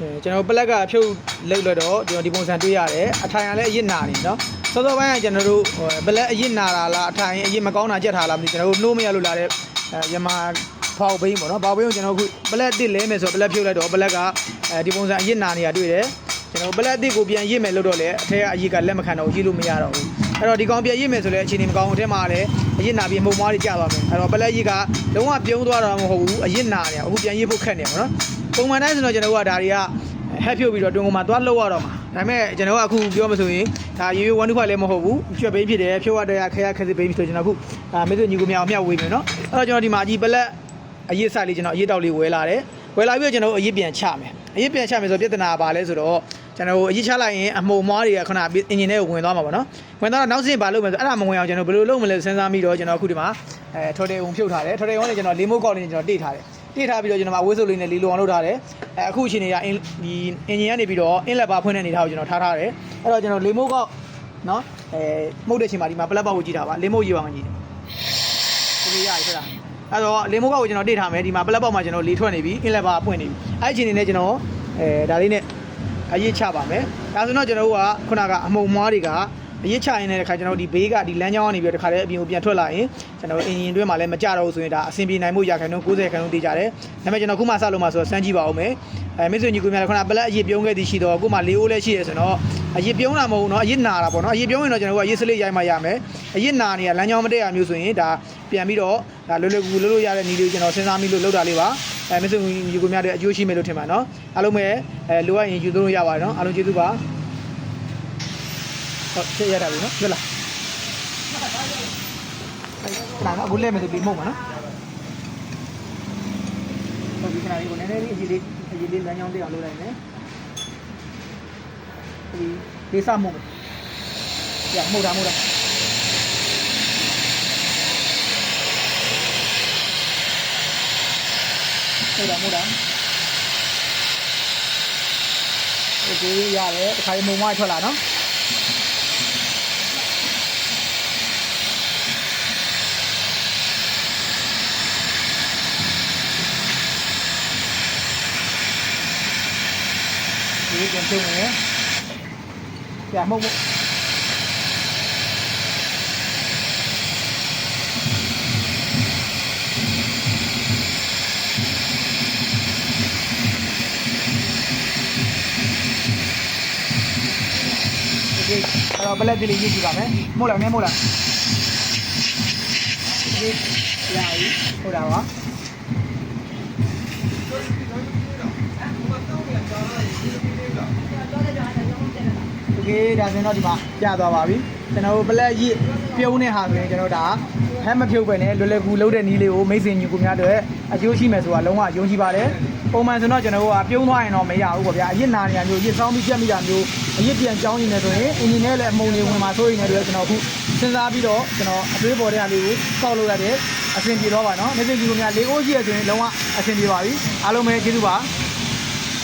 အဲကျွန်တော်ပလက်ကဖြုတ်လောက်လို့တော့ကျွန်တော်ဒီပုံစံတွေ့ရတယ်အထိုင်ကလည်းအရစ်နာနေနော်စောစောပိုင်းကကျွန်တော်တို့ဟိုပလက်အရစ်နာတာလားအထိုင်အရစ်မကောင်းတာကြက်ထားလားမသိကျွန်တော်တို့နှိုးမရလို့လာတဲ့အဲယမဖောက်ဘိန်းပေါ့နော်ဖောက်ဘိန်းကိုကျွန်တော်အခုပလက်တစ်လဲမယ်ဆိုပလက်ဖြုတ်လိုက်တော့ပလက်ကအဲဒီပုံစံအရစ်နာနေတာတွေ့တယ်ကျွန်တော်ပလက်တစ်ကိုပြန်ရစ်မယ်လို့တော့လေအထက်ကအရစ်ကလက်မခံတော့ဘူးရစ်လို့မရတော့ဘူးအဲ့တော့ဒီကောင်ပြန်ရစ်မယ်ဆိုလဲအခြေအနေမကောင်းဘူးအထက်မှာလည်းအရစ်နာပြီးမှုံမွားတွေကျသွားမယ်အဲ့တော့ပလက်ရစ်ကလုံးဝပြုံးသွားတာမဟုတ်ဘူးအရစ်နာနေအခုပြန်ရစ်ဖို့ခက်နေပါတော့ ပုံမှန်တိုင်းဆိုတော့ကျွန်တော်ကဒါတွေကဟက်ဖြုတ်ပြီးတော့တွင်ကုန်မှာသွားလှုပ်ရတော့မှာဒါပေမဲ့ကျွန်တော်ကအခုပြောမဆိုရင်ဒါရေရွ1 2လည်းမဟုတ်ဘူးကျွတ်ဘိန်းဖြစ်တယ်ဖြုတ်ရတဲ့ခဲရခဲစစ်ဘိန်းဆိုကျွန်တော်အခုဒါမေ့ဆိုညီကိုမြောင်မြောက်ဝေးမယ်နော်အဲ့တော့ကျွန်တော်ဒီမှာအကြီးပလက်အရေးဆိုင်လေးကျွန်တော်အရေးတောက်လေးဝဲလာတယ်ဝဲလာပြီးတော့ကျွန်တော်အရေးပြန်ချမယ်အရေးပြန်ချမယ်ဆိုပြဿနာပါလဲဆိုတော့ကျွန်တော်အရေးချလိုက်ရင်အမှုံမွားတွေကခဏအင်ဂျင်ထဲကိုဝင်သွားမှာပေါ့နော်ဝင်သွားတော့နောက်စဉ်ဘာလုပ်မလဲဆိုအဲ့ဒါမဝင်အောင်ကျွန်တော်ဘယ်လိုလုပ်မလဲစဉ်းစားပြီးတော့ကျွန်တော်အခုဒီမှာအဲထော်တယ်ုံဖြုတ်ထားတယ်ထော်တယ်ုံနဲ့ကျွန်တော်လေးမိုးကောက်လေးကျွန်တော်တိတ်ထားတယ် တိတ်ထားပြီးတော့ကျွန်တော်အဝိစုပ်လေးနဲ့လီလိုအောင်လုပ်ထားတယ်အဲအခုအချိန်ကြီးကအင်ဒီအင်ဂျင်ကနေပြီးတော့အင်းလက်ပါဖွင့်တဲ့အနေထားကိုကျွန်တော်ထားထားတယ်အဲ့တော့ကျွန်တော်လေးမိုးကောက်နော်အဲမှုတ်တဲ့အချိန်မှာဒီမှာပလက်ပေါက်ကိုကြည့်တာပါလေးမိုးရေပါငကြည့်တယ်ဒီလိုရရဖြစ်လားအဲ့တော့လေးမိုးကောက်ကိုကျွန်တော်တိတ်ထားမယ်ဒီမှာပလက်ပေါက်မှာကျွန်တော်လေထွက်နေပြီအင်းလက်ပါပွင့်နေပြီအဲ့အချိန်နေနဲ့ကျွန်တော်အဲဒါလေးနဲ့အရေးချပါမယ်ဒါဆိုတော့ကျွန်တော်တို့ကခုနကအမှုံမွားတွေက အရေးချရင်လည်းတစ်ခါကျွန်တော်ဒီဘေးကဒီလမ်းကြောင်းကနေပြီးတော့တစ်ခါလည်းအပြင်ကိုပြန်ထွက်လာရင်ကျွန်တော်အင်ဂျင်တွင်းမှာလည်းမကြတော့ဘူးဆိုရင်ဒါအဆင်ပြေနိုင်မှုရခိုင်နှုန်း90ခန်းလုံးတေးကြတယ်ဒါပေမဲ့ကျွန်တော်ခုမှစလို့မှဆိုတော့စမ်းကြည့်ပါဦးမယ်အဲမင်းဆိုညီကိုများလည်းခုနပလက်အရေးပြုံးခဲ့သည်ရှိတော့အခုမှလေးအိုးလည်းရှိရဆိုတော့အရေးပြုံးတာမဟုတ်ဘူးเนาะအရေးနာတာပေါ့เนาะအရေးပြုံးရင်တော့ကျွန်တော်ကအရေးစလေးရိုက်မှရမယ်အရေးနာနေရလမ်းကြောင်းမတက်ရမျိုးဆိုရင်ဒါပြန်ပြီးတော့ဒါလွယ်လွယ်ကူကူလုပ်လို့ရတဲ့နည်းလေးကျွန်တော်စဉ်းစားမိလို့လုပ်တာလေးပါအဲမင်းဆိုညီကိုများတွေအကျိုးရှိမယ်လို့ထင်ပါเนาะအားလုံးပဲအဲလိုအပ်ရင်ယူသုံးလို့ရပါတယ်เนาะအားလုံးကျေးဇူးပါ ဟုတ်ချက်ရတာပြီနော်ကျွတ်လာလာတော့အခုလဲမယ်ဆိုပြီးမှုတ်မှာနော်ဟုတ်ပြီခဏလေးကိုနည်းနည်းလေးအကြီးလေးအကြီးလေးလမ်းကြောင်းတက်အောင်လုပ်လိုက်မယ်ဒီလေးစမှုတ်ရမှုတ်တာမှုတ်တာမှုတ်တာမှုတ်တာဒီရရတယ်တခါလေးမုံမွားထွက်လာနော် Jadi kencing ya. Ya mau bala dili ji ji kame mola ne mola ye lai ho da wa က်ကြီးလေးရေးကြည့်ပါမယ်။မို့လားနဲမို့လား။ဒီလာပြီဟုတ်တာပါ။ Okay ဒါဆိုရင်တော့ဒီမှာပြသွားပါပြီကျွန်တော်တို့ black ရစ်ပြုံးတဲ့ဟာဆိုရင်ကျွန်တော်ဒါဟမ်းမဖြုတ်ပဲနဲ့လွယ်လွယ်ကူလုပ်တဲ့နည်းလေးကိုမိတ်ဆွေညီကိုများတွေအကျိုးရှိမယ်ဆိုတာလုံးဝယုံကြည်ပါတယ်ပုံမှန်ဆိုတော့ကျွန်တော်တို့ကပြုံးသွားရင်တော့မရဘူးပေါ့ဗျာအရစ်နာနေရမျိုးအရစ်ဆောင်းပြီးပြတ်မိတာမျိုးအရစ်ပြန်ကြောင်းနေတယ်ဆိုရင်အင်ဂျင်နဲ့လည်းအမုံတွေဝင်မှာဆိုရင်လည်းကျွန်တော်အခုစဉ်းစားပြီးတော့ကျွန်တော်အတွေးပေါ်တဲ့ဟာလေးကိုစောက်လုပ်ရတယ်အဆင်ပြေတော့ပါနော်မိတ်ဆွေညီကိုများလေးအိုးရှိရဆိုရင်လုံးဝအဆင်ပြေပါပြီအားလုံးပဲကျေးဇူးပါ